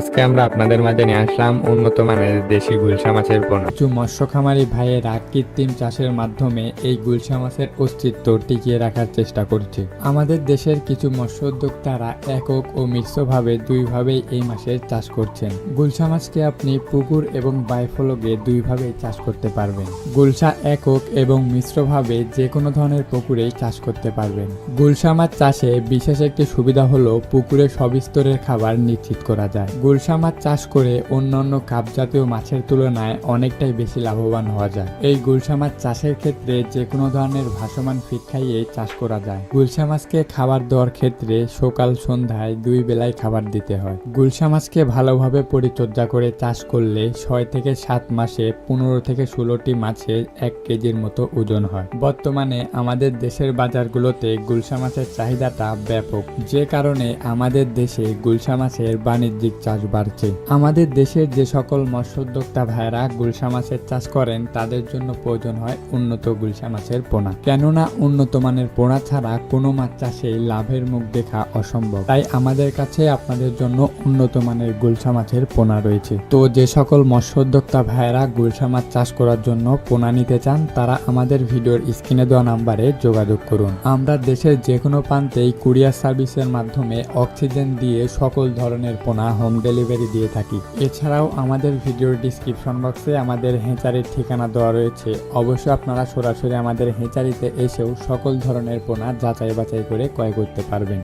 আজকে আমরা আপনাদের মাঝে নিয়ে আসলাম উন্নত মানের দেশি গুলশা মাছের পোনা। কিছু মৎস্য খামারি ভাইয়েরা কৃত্রিম চাষের মাধ্যমে এই গুলশা মাছের অস্তিত্ব টিকিয়ে রাখার চেষ্টা করছে। আমাদের দেশের কিছু মৎস্য উদ্যোক্তারা একক ও মিশ্রভাবে দুইভাবেই এই মাছের চাষ করছেন। গুলশা মাছকে আপনি পুকুর এবং বাইফলকে দুইভাবেই চাষ করতে পারবেন। গুলশা একক এবং মিশ্রভাবে যে কোনো ধরনের পুকুরেই চাষ করতে পারবেন। গুলশা মাছ চাষে বিশেষ একটি সুবিধা হলো পুকুরে সবিস্তরের খাবার নিশ্চিত করা যায়। গুলশা মাছ চাষ করে অন্যান্য কাপ জাতীয় মাছের তুলনায় অনেকটাই বেশি লাভবান হওয়া যায়। এই গুলশা মাছ চাষের ক্ষেত্রে যে কোনো ধরনের ভাসমান ফিট খাইয়ে চাষ করা যায়। গুলশা মাছকে খাবার দেওয়ার ক্ষেত্রে সকাল, সন্ধ্যায় দুই বেলায় খাবার দিতে হয়। গুলশা মাছকে ভালোভাবে পরিচর্যা করে চাষ করলে ছয় থেকে সাত মাসে পনেরো থেকে ষোলোটি মাছের এক কেজির মতো ওজন হয়। বর্তমানে আমাদের দেশের বাজারগুলোতে গুলশা মাছের চাহিদাটা ব্যাপক। যে কারণে আমাদের দেশে গুলশা মাছের বাণিজ্যিক চাষ বাড়ছে। আমাদের দেশের যে সকল মৎস্যোদ্যোক্তা ভাইয়েরা গুলশা মাছের চাষ করেন, তাদের জন্য প্রয়োজন হয় উন্নত গুলশা মাছের পোনা। কেননা উন্নত মানের পোনা ছাড়া কোনো মাছ চাষে লাভের মুখ দেখা অসম্ভব। তাই আমাদের কাছে আপনাদের জন্য উন্নত মানের গুলশা মাছের পোনা রয়েছে। তো যে সকল মৎস্যোদ্যোক্তা ভাইরা গুলশা মাছ চাষ করার জন্য পোনা নিতে চান, তারা আমাদের ভিডিওর স্ক্রিনে দেওয়া নাম্বারে যোগাযোগ করুন। আমরা দেশের যে কোনো প্রান্তেই কুরিয়ার সার্ভিসের মাধ্যমে অক্সিজেন দিয়ে সকল ধরনের পোনা হোম ডেলিভারি দিয়ে থাকি। এছাড়াও আমাদের ভিডিওর ডিসক্রিপশন বক্সে আমাদের হেঁচারির ঠিকানা দেওয়া রয়েছে। অবশ্যই আপনারা সরাসরি আমাদের হেঁচারিতে এসেও সকল ধরনের পোনা যাচাই বাছাই করে ক্রয় করতে পারবেন।